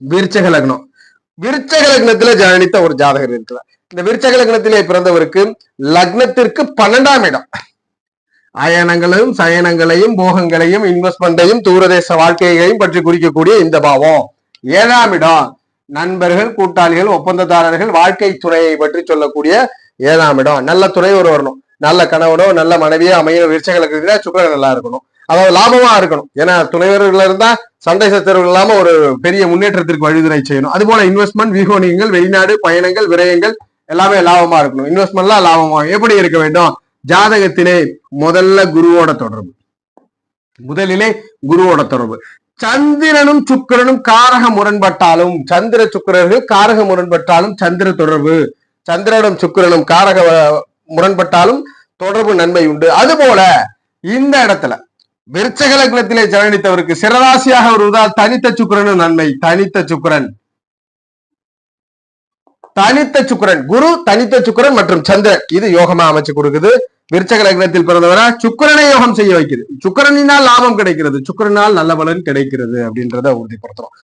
விருச்சக லக்னம். விருச்சக லக்னத்துல ஜனித்த ஒரு ஜாதகர் இருக்கிறார் இந்த விருச்சக லக்னத்திலே பிறந்தவருக்கு லக்னத்திற்கு பன்னெண்டாம் இடம். அயனங்களையும் சயனங்களையும் போகங்களையும் இன்வெஸ்ட்மெண்ட்டையும் தூரதேச வாழ்க்கையையும் பற்றி குறிக்கக்கூடிய இந்த பாவம். ஏழாம் இடம். நண்பர்கள் கூட்டாளிகள் ஒப்பந்ததாரர்கள் வாழ்க்கை துறையை பற்றி சொல்லக்கூடிய ஏழாம் இடம். நல்ல துறை ஒரு வரணும். நல்ல கணவனோ நல்ல மனைவியோ அமைய விருச்சக சுக்கரன் நல்லா இருக்கணும். அதாவது லாபமா இருக்கணும். ஏன்னா துணைவர்கள் இருந்தா சண்டை சச்சரவு இல்லாம ஒரு பெரிய முன்னேற்றத்திற்கு வழிதுணை செய்யணும். அது போல இன்வெஸ்ட்மெண்ட் விகோனியங்கள் வெளிநாடு பயணங்கள் விரயங்கள் எல்லாமே லாபமா இருக்கணும். இன்வெஸ்ட்மெண்ட்லாம் லாபமா எப்படி இருக்க வேண்டும்? ஜாதகத்திலே முதல்ல குருவோட தொடர்பு. முதலிலே குருவோட தொடர்பு. சந்திரனும் சுக்கிரனும் காரக முரண்பட்டாலும் சந்திர சுக்கிரர்கள் காரக முரண்பட்டாலும் சந்திர தொடர்பு. சந்திரனும் சுக்கிரனும் காரக முரண்பட்டாலும் தொடர்பு நன்மை உண்டு. அதுபோல இந்த இடத்துல விருச்சக ஜனனித்தவருக்கு சிறராசியாக வருவதால் தனித்த சுக்கிரனும் நன்மை தனித்த சுக்கரன். தனித்த சுக்கிரன். குரு தனித்த சுக்கிரன் மற்றும் சந்திரன். இது யோகமா அமைச்சு கொடுக்குது. விருச்சக லக்னத்தில் பிறந்தவரா? சுக்கிரனை யோகம் செய்ய வைக்குது. சுக்கிரனினால் லாபம் கிடைக்கிறது. சுக்கிரனால் நல்ல பலன் கிடைக்கிறது அப்படின்றத உறுதிப்படுத்துறோம்.